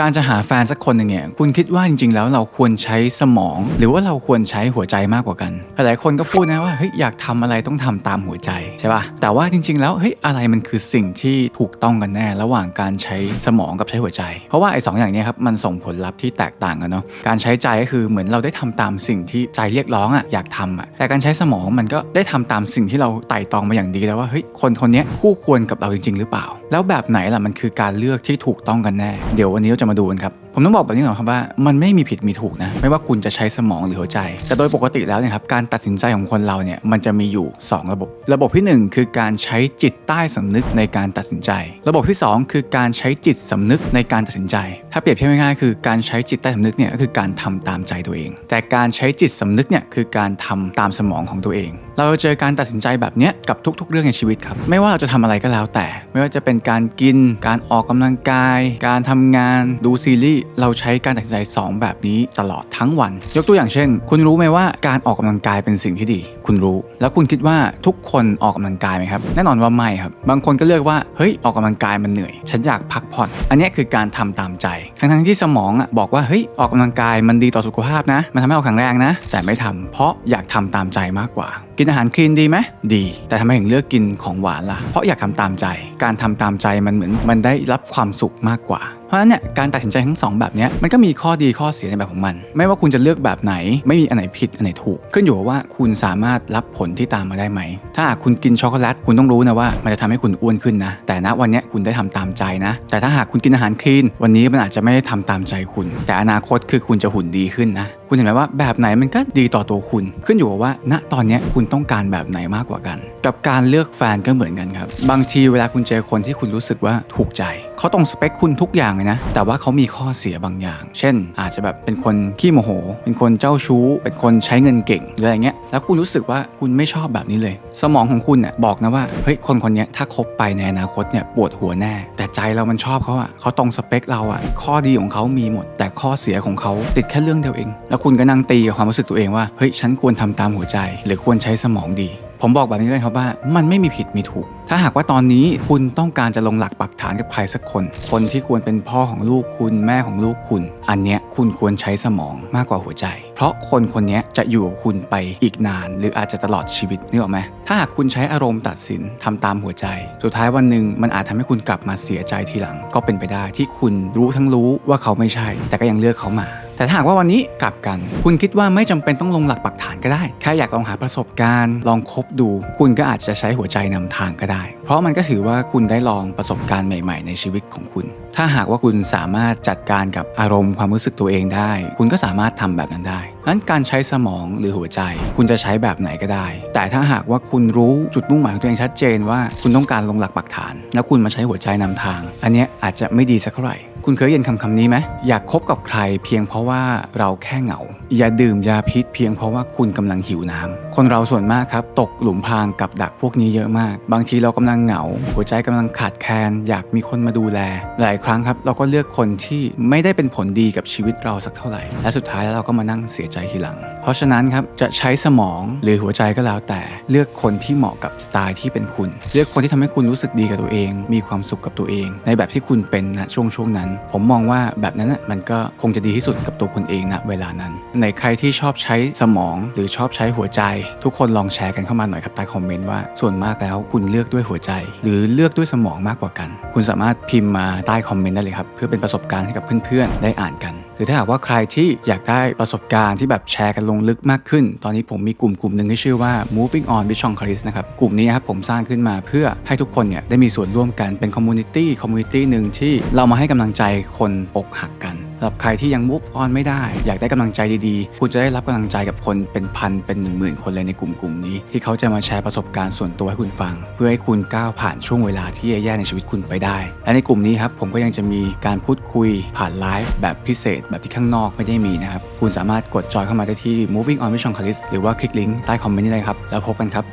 การจะหาแฟนสักคนหนึ่งเนี่ยคุณคิดว่าจริงๆ แล้วเราควรใช้สมอง หรือว่าเราควรใช้หัวใจมากกว่ากัน หลายๆคนก็พูดนะว่าเฮ้ยอยากทำอะไรต้องทำตามหัวใจใช่ป่ะแต่ว่าจริง ๆ แล้วเฮ้ยอะไรมันคือสิ่งที่ถูกต้องกันแน่ ระหว่างการใช้สมองกับใช้หัวใจ เพราะว่าไอ้สองอย่างเนี้ครับมันส่งผลลัพธ์ที่แตกต่างกันเนาะการใช้ใจก็คือเหมือนเราได้ทำตามสิ่งที่ใจเรียกร้องอะอยากทำอะแต่การใช้สมองมันก็ได้ทำตามสิ่งที่เราไต่ตองมาอย่างดีแล้วว่าเฮ้ยคนคนนี้คู่ควรกับเราจริง ๆ หรือเปล่า แล้วแบบไหนล่ะมันคือการเลือกที่ถูกต้องกันแน่ เดี๋ยววันนี้เราจะมาดูกันครับ ผมต้องบอกแบบนี้ก่อนครับว่ามันไม่มีผิดมีถูกนะ ไม่ว่าคุณจะใช้สมองหรือหัวใจ แต่โดยปกติแล้วเนี่ยครับการตัดสินใจของคนเราเนี่ยมันจะมีอยู่ 2 ระบบ ระบบที่ 1 คือการใช้จิตใต้สำนึกในการตัดสินใจ ระบบที่ 2 คือการใช้จิตสำนึกในการตัดสินใจ ถ้าเปรียบเทียบง่ายๆคือการใช้จิตใต้สำนึกเนี่ยก็คือการทำตามใจตัวเอง แต่การใช้จิตสำนึกเนี่ยคือการทำตามสมองของตัวเอง เราจะเจอการตัดสินใจแบบเนี้ยกับทุก ๆ เรื่องในชีวิตครับไม่ว่าเราจะทำอะไรก็แล้วแต่ ไม่ว่าจะเป็นการกิน การออกกำลังกาย การทำงาน ดูซีรีส์เราใช้การตัดสินใจ 2 แบบนี้ตลอดทั้งวัน ยกตัวอย่างเช่น คุณรู้ไหมว่าการออกกำลังกายเป็นสิ่งที่ดี คุณรู้ แล้วคุณคิดว่าทุกคนออกกำลังกายไหมครับ แน่นอนว่าไม่ครับ บางคนก็เลือกว่า เฮ้ย ออกกำลังกายมันเหนื่อย ฉันอยากพักผ่อน อันนี้คือการทำตามใจ ทั้งๆที่สมองอะบอกว่า เฮ้ย ออกกำลังกายมันดีต่อสุขภาพนะ มันทำให้เราแข็งแรงนะ แต่ไม่ทำเพราะอยากทำตามใจมากกว่า กินอาหารคลีนดีไหมดี แต่ทำไมถึงเลือกกินของหวานล่ะ เพราะอยากทำตามใจ การทำตามใจมันเหมือนมันได้รับความสุขมากกว่าเพราะฉะนั้นเนี่ยการตัดสินใจทั้งสองแบบเนี้ยมันก็มีข้อดีข้อเสียในแบบของมัน ไม่ว่าคุณจะเลือกแบบไหน ไม่มีอันไหนผิดอันไหนถูก ขึ้นอยู่ว่าคุณสามารถรับผลที่ตามมาได้ไหม ถ้าหากคุณกินช็อกโกแลตคุณต้องรู้นะว่า มันจะทำให้คุณอ้วนขึ้นนะ แต่ณวันนี้คุณได้ทำตามใจนะ แต่ถ้าหากคุณกินอาหารคลีน วันนี้มันอาจจะไม่ได้ทำตามใจคุณ แต่อนาคตคือคุณจะหุ่นดีขึ้นนะ คุณเห็นไหมว่าแบบไหนมันก็ดีต่อตัวคุณ ขึ้นอยู่กับว่า ณตอนนี้คุณต้องการแบบไหนมากกว่ากัน กับการเลือกแฟนก็เหมือนกันครับ บางทีเวลาคุณเจอคนที่คุณรู้สึกว่าถูกใจ เขาตรงสเปคคุณทุกอย่างเลยนะ แต่ว่าเขามีข้อเสียบางอย่าง เช่น อาจจะแบบเป็นคนขี้โมโห เป็นคนเจ้าชู้ เป็นคนใช้เงินเก่งหรืออะไรเงี้ย แล้วคุณรู้สึกว่าคุณไม่ชอบแบบนี้เลย สมองของคุณเนี่ยบอกนะว่าเฮ้ยคนคนนี้ถ้าคบไปในอนาคตเนี่ยปวดหัวแน่ แต่ใจเรามันชอบเขาอะเขาตรงสเปคเราอะข้อดีของเขามีหมด แต่ข้อเสียของเขาติดแค่เรื่องเดียวเองแล้วคุณก็นั่งตีกับความรู้สึกตัวเองว่าเฮ้ยฉันควรทำตามหัวใจ หรือควรใช้สมองดี ผมบอกแบบนี้เลยครับว่า มันไม่มีผิดมีถูก ถ้าหากว่าตอนนี้คุณต้องการจะลงหลักปักฐานกับใครสักคน คนที่ควรเป็นพ่อของลูกคุณแม่ของลูกคุณ อันเนี้ยคุณควรใช้สมองมากกว่าหัวใจ เพราะคนคนนี้จะอยู่กับคุณไปอีกนาน หรืออาจจะตลอดชีวิตนึกออกไหมถ้าหากคุณใช้อารมณ์ตัดสินทำตามหัวใจ สุดท้ายวันหนึ่งมันอาจทำให้คุณกลับมาเสียใจทีหลัง ก็เป็นไปได้ที่คุณรู้ทั้งรู้ว่าเขาไม่ใช่ แต่ก็ยังเลือกเขามา แต่ถ้าหากว่าวันนี้กลับกัน คุณคิดว่าไม่จำเป็นต้องลงหลักปักฐานก็ได้ แค่อยากลองหาประสบการณ์ ลองคบดู คุณก็อาจจะใช้หัวใจนำทางก็ได้ เพราะมันก็ถือว่าคุณได้ลองประสบการณ์ใหม่ ๆ ในชีวิตของคุณ ถ้าหากว่าคุณสามารถจัดการกับอารมณ์ความรู้สึกตัวเองได้ คุณก็สามารถทำแบบนั้นได้นั้นการใช้สมองหรือหัวใจ คุณจะใช้แบบไหนก็ได้ แต่ถ้าหากว่าคุณรู้จุดมุ่งหมายของตัวเองชัดเจนว่า คุณต้องการลงหลักปักฐาน แล้วคุณมาใช้หัวใจนำทาง อันนี้อาจจะไม่ดีสักเท่าไหร่ คุณเคยได้ยินคำคำนี้ไหมอยากคบกับใครเพียงเพราะว่าเราแค่เหงา อย่าดื่มยาพิษเพียงเพราะว่าคุณกำลังหิวน้ำคนเราส่วนมากครับ ตกหลุมพรางกับดักพวกนี้เยอะมาก บางทีเรากำลังเหงา หัวใจกำลังขาดแคลนอยากมีคนมาดูแล หลายครั้งครับ เราก็เลือกคนที่ไม่ได้เป็นผลดีกับชีวิตเราสักเท่าไหร่ และสุดท้ายแล้วเราก็มานั่งเสียใจทีหลัง เพราะฉะนั้นครับจะใช้สมองหรือหัวใจก็แล้วแต่ เลือกคนที่เหมาะกับสไตล์ที่เป็นคุณ เลือกคนที่ทำให้คุณรู้สึกดีกับตัวเอง มีความสุขกับตัวเอง ในแบบที่คุณเป็นณช่วงช่วงนั้นผมมองว่าแบบนั้นน่ะมันก็คงจะดีที่สุดกับตัวคุณเองณเวลานั้นในใครที่ชอบใช้สมองหรือชอบใช้หัวใจ ทุกคนลองแชร์กันเข้ามาหน่อยครับใต้คอมเมนต์ว่าส่วนมากแล้วคุณเลือกด้วยหัวใจ หรือเลือกด้วยสมองมากกว่ากัน คุณสามารถพิมพ์มาใต้คอมเมนต์ได้เลยครับเพื่อเป็นประสบการณ์ให้กับเพื่อนๆ ได้อ่านกัน รือถ้าหากว่าใครที่อยากได้ประสบการณ์ที่แบบแชร์กันลงลึกมากขึ้น ตอนนี้ผมมีกลุ่มกลุ่มหนึ่งที่ชื่อว่า moving on with Chong Chris นะครับ กลุ่มนี้ครับผมสร้างขึ้นมาเพื่อให้ทุกคนเนี่ยได้มีส่วนร่วมกันเป็นคอมมูนิตี้คอมมูนิตี้หนึ่งที่เรามาให้กำลังใจคนอกหักกัน สำหรับใครที่ยัง move on ไม่ได้ อยากได้กำลังใจดีๆ คุณจะได้รับกำลังใจกับคนเป็นพันเป็นหนึ่งหมื่นคนเลยในกลุ่มกลุ่มนี้ ที่เขาจะมาแชร์ประสบการณ์ส่วนตัวให้คุณฟัง เพื่อให้คุณก้าวผ่านช่วงเวลาที่แย่ๆในชีวิตคุณไปได้ และในกลุ่มนี้ครับผมก็ยังจะมีการพูดคุยผ่านไลฟ์แบบพิเศษ แบบที่ข้างนอกไม่ได้มีนะครับคุณสามารถกดจอยเข้ามาได้ที่ moving on with choncaris หรือว่าคลิกลิงก์ใต้คอมเมนต์นี้เลยครับแล้วพบกันครับ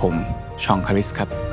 ผมชองคาริสครับ